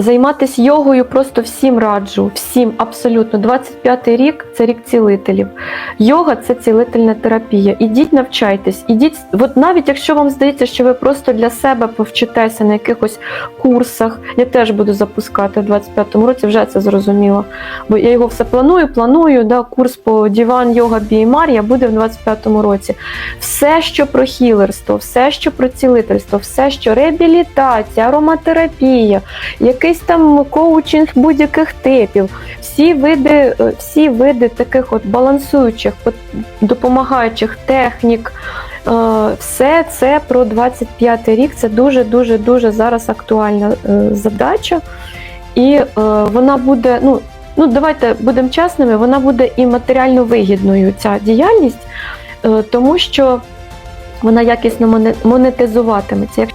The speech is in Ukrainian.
Займатися йогою просто всім раджу, всім абсолютно. 25-й рік це рік цілителів. Йога це цілительна терапія. Ідіть навчайтесь, ідіть, от навіть якщо вам здається, що ви просто для себе повчитеся на якихось курсах, я теж буду запускати в 25-му році, вже це зрозуміло. Бо я його все планую, планую. Да, курс по діван йога Біймар'я буде в 25-му році. Все, що про хілерство, все, що про цілительство, все, що реабілітація, ароматерапія, якийсь там коучинг будь-яких типів, всі види, е, всі види таких от балансуючих, допомагаючих технік. е, Все це про 25 рік. Це дуже дуже дуже зараз актуальна е, задача, і вона буде. Ну ну давайте будемо чесними, вона буде і матеріально вигідною ця діяльність, тому що вона якісно монетизуватиметься.